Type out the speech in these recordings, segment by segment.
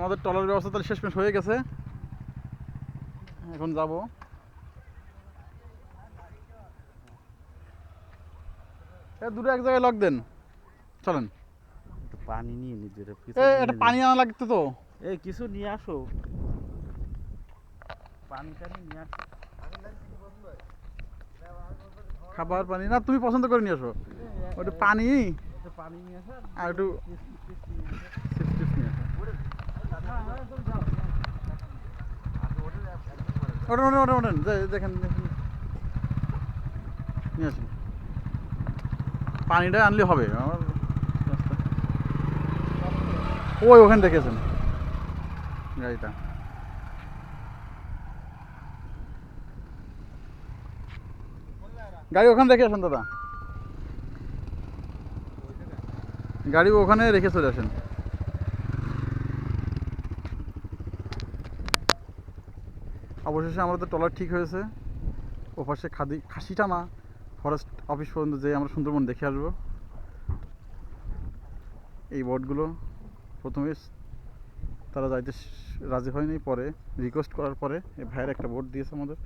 আমাদের টলার ব্যবস্থা তাহলে শেষমেশ হয়ে গেছে। এখন যাব। দুটো এক জায়গায় লক দেন। চলেন। পানি নিয়ে নিজের এটা পানি আনা লাগতো তো। এই কিছু নিয়ে আসো। পানি টানি নিয়ে আসো। খাবার পানি। না তুমি পছন্দ করে নিয়ে আসো। ওটা পানি। পানি নিয়ে আসো। আর একটু চিপস টিপস নিয়ে আসো ওঠেন ওঠেন ওঠেন ওঠেন। দেখেন। নিয়ে আসুন। পানিটা আনলে হবে। আমার ওই, ওখানে দেখেছেন গাড়িটা। গাড়ি ওখানে রেখে আসেন, দাদা। গাড়ি ওখানে রেখে চলে আসেন। অবশেষে আমাদের ট্রলার ঠিক হয়েছে। ওপাশে খাদি খাসিটা না ফরেস্ট অফিস পর্যন্ত যেয়ে আমরা সুন্দরবন দেখে আসব। এই বোটগুলো প্রথমে তারা যাইতে রাজি হয়নি, পরে রিকোয়েস্ট করার পরে এই ভাইয়ের একটা বোট দিয়েছে আমাদের।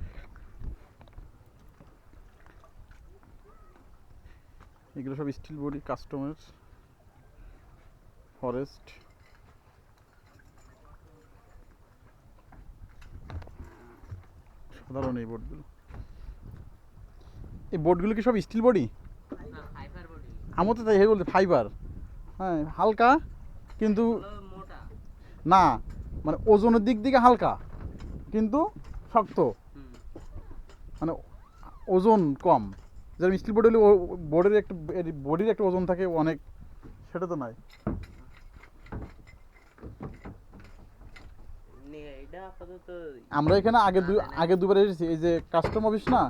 এগুলো সব স্টিল বডি কাস্টমার ফরেস্ট সাধারণ এই বোটগুলো এই বোটগুলো কি সব স্টিল বডি আমার তো তাই বলতে ফাইবার হ্যাঁ হালকা কিন্তু না মানে ওজনের দিক থেকে হালকা কিন্তু শক্ত। মানে ওজন কম। যেরকম স্টিল বডি হলে বোর্ডের একটা বডির একটা ওজন থাকে অনেক সেটা তো নাই। নিয়ে এটা আপাতত আমরা এখানে আগে আগে দুবার এসেছি। এই যে কাস্টম অফিস না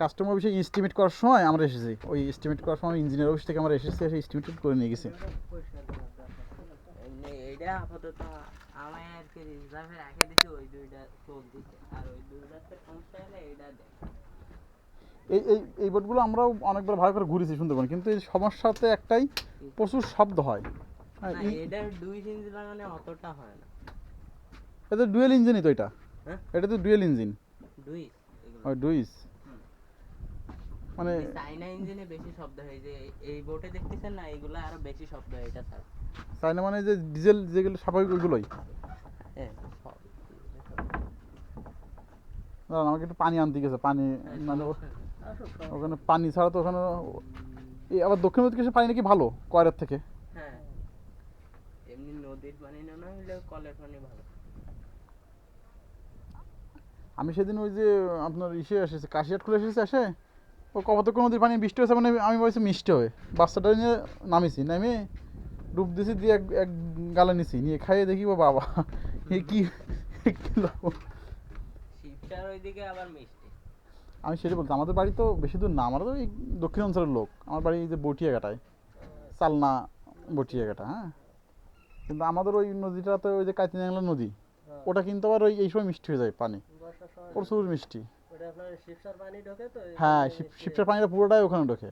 কাস্টম অফিসে এস্টিমেট করার সময় আমরা এসেছি। ওই এস্টিমেট করার সময় ইঞ্জিনিয়ার অফিস থেকে আমরা এসেছি এসে এস্টিমেট করে নিয়ে গেছি। এটা আপাতত আমি আর কি রিজার্ভে রেখে দিছি ওই দুইটা চলতেছে আর ওই দুইটাতে সমস্যা হলে এটা দেখ এই এই এই বোটগুলো আমরাও অনেকবার ভালো করে ঘুরেছি সুন্দরবন কিন্তু এই সমস্যাতে একটাই প্রচুর শব্দ হয়। হ্যাঁ এটার দুই ইঞ্চি লাগালে অতটা হয় না। এটা তো ডুয়েল ইঞ্জিনই তো এটা। হ্যাঁ? এটা তো ডুয়েল ইঞ্জিন ওই ডুইস মানে চাইনা ইঞ্জিনে বেশি শব্দ হয় যে এই- বোটে দেখতেছেন না এগুলো আরও বেশি শব্দ হয় এটা স্যার চাইনা মানে যে ডিজেল যেগুলো স্বাভাবিক ওইগুলোই। হ্যাঁ দাঁড়ান আমাকে একটু পানি আনতে গেছে পানি মানে ও- ওখানে পানি ছাড়া তো ওখানে এই আবার দক্ষিণ দিকে পানি নাকি ভালো কয়রার থেকে? হ্যাঁ। এমনি নদীর পানি না না হলে কলের পানি ভালো। আমি সেদিন ওই যে আপনার ইসে এসেছে কাশিয়াট খুলে এসেছে আসে ও কত নদীর পানি বৃষ্টি হয়েছে মানে আমি বলছি মিষ্টি হবে। বাচ্চাটা নিয়ে নামিছি নামে ডুব দিছি দিয়ে এক এক গালে নিছি নিয়ে খাইয়ে দেখি ও বাবা এ কি আমি সেটা বলতাম আমাদের বাড়ি তো বেশি দূর না আমরা তো এই দক্ষিণ অঞ্চলের লোক। আমার বাড়ি এই যে বটিয়াঘাটায় চালনা বটিয়া বটিয়াঘাটা হ্যাঁ? কিন্তু আমাদের ওই নদীটাতে ওই যে কাতিনাংলা নদী ওটা কিন্তু আবার ওই এই সময় মিষ্টি হয়ে যায় পানি। প্রচুর মিষ্টি। ওটা আপনার শিবসার পানি ঢোকে তো এই হ্যাঁ শিবসার পানিটা পুরোটাই ওখানে ঢোকে।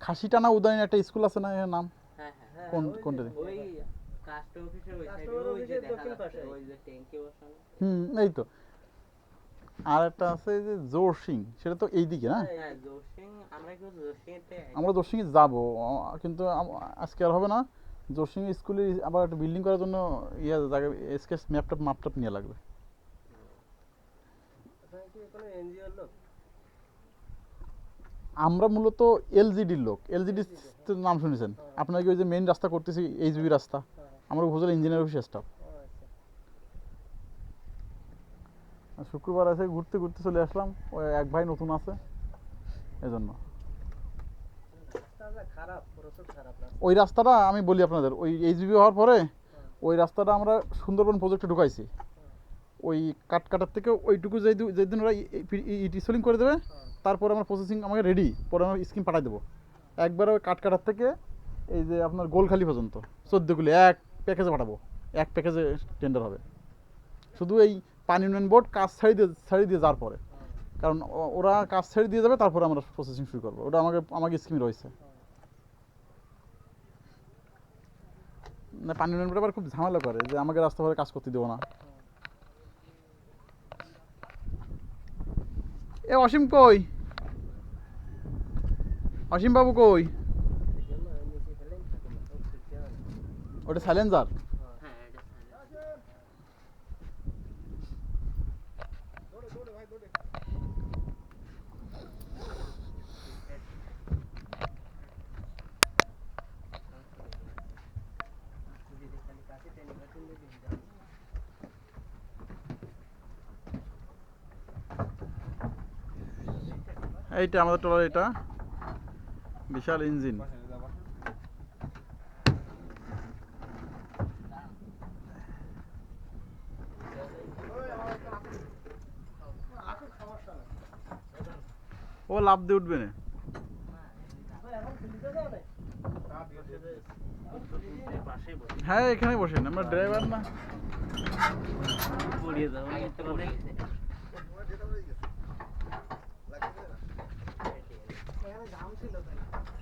খাসিটানা উদয়ন একটা স্কুল আছে না এর নাম? হ্যাঁ হ্যাঁ। কোন কোনটা হুম এই তো। আর একটা আছে যে জোর সিং সেটা তো এই দিকে না? হ্যাঁ আমরা জোরসিং জোসিংতে আমরা জোরসিংয়ে যাব কিন্তু আজকে আর হবে না। জোরসিং স্কুলে আবার একটা বিল্ডিং করার জন্য ইয়ে জায়গা স্কেচ ম্যাপটাপ মাপটাপ নিয়ে লাগবে। আমরা মূলত এলজিডির লোক। এলজিডি নাম শুনেছেন? আপনার কি ওই যে মেইন রাস্তা করতেছি এইচবি রাস্তা? আমরা উপজেলা ইঞ্জিনিয়ার অফিস স্টাফ ও আচ্ছা আর শুক্রবার আছে ঘুরতে ঘুরতে চলে আসলাম। ওই এক ভাই নতুন আছে। এজন্য। ওই রাস্তাটা আমি বলি আপনাদের ওই এইচবি হওয়ার পরে ওই রাস্তাটা আমরা সুন্দরবন প্রজেক্টে ঢুকাইছি। ওই কাট কাটার থেকে ওইটুকু যেই যেদিন ওরা ইটিসলিং করে দেবে তারপরে আমরা প্রসেসিং আমাকে রেডি পরে আমরা স্কিম পাঠাই দেবো। একবার ওই কাট কাটার থেকে এই যে আপনার গোলখালি পর্যন্ত চোদ্দোগুলি এক প্যাকেজে পাঠাবো। এক প্যাকেজে টেন্ডার হবে। শুধু এই পানি উন্নয়ন বোর্ড, কাজ ছাড়ি দিয়ে ছাড়ি দিয়ে যাওয়ার পরে। কারণ ওরা কাজ ছেড়ে দিয়ে যাবে, তারপরে আমরা প্রসেসিং শুরু করব। ওটা আমাকে আমাকে স্কিমে রয়েছে। না, পানি উন্নয়ন বোর্ড আবার খুব ঝামেলা করে যে আমাকে রাস্তা কাজ করতে দেবো না। এ, অসীম কই? অসীম বাবু কই। ওটা সাইলেন্সার হ্যাঁ এটা ছাড়া। যদি খালি কাছে টেনে কাছে নিয়ে দিয়ে যাও। এইটা আমাদের ট্রলার এটা বিশাল ইঞ্জিন। ও লাভ দিয়ে উঠবে না। হ্যাঁ এখানে বসেন। আমরা ড্রাইভার না। পড়িয়ে যাব আগে তো